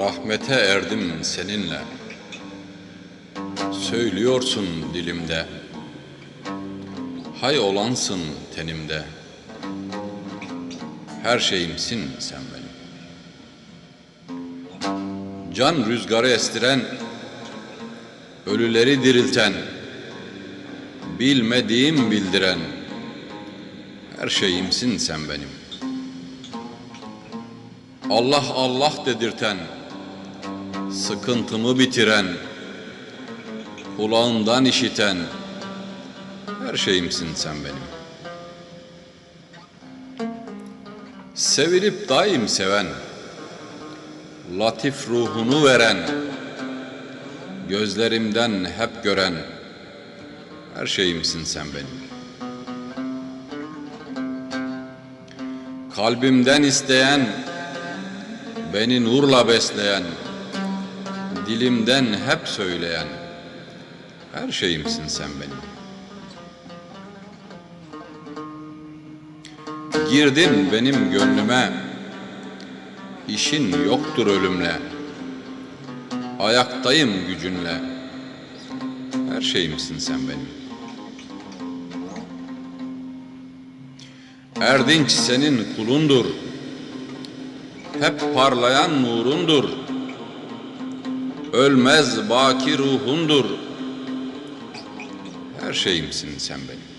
Rahmete erdim seninle. Söylüyorsun dilimde. Hay olansın tenimde. Her şeyimsin sen benim. Can rüzgarı estiren, ölüleri dirilten, bilmediğim bildiren, her şeyimsin sen benim. Allah Allah dedirten, sıkıntımı bitiren, kulağından işiten, her şeyimsin sen benim. Sevilip daim seven, latif ruhunu veren, gözlerimden hep gören, her şeyimsin sen benim. Kalbimden isteyen, beni nurla besleyen, dilimden hep söyleyen, her şeyimsin sen benim. Girdin benim gönlüme, işin yoktur ölümle, ayaktayım gücünle, her şeyimsin sen benim. Erdinç senin kulundur, hep parlayan nurundur, ölmez baki ruhundur, her şeyimsin sen benim.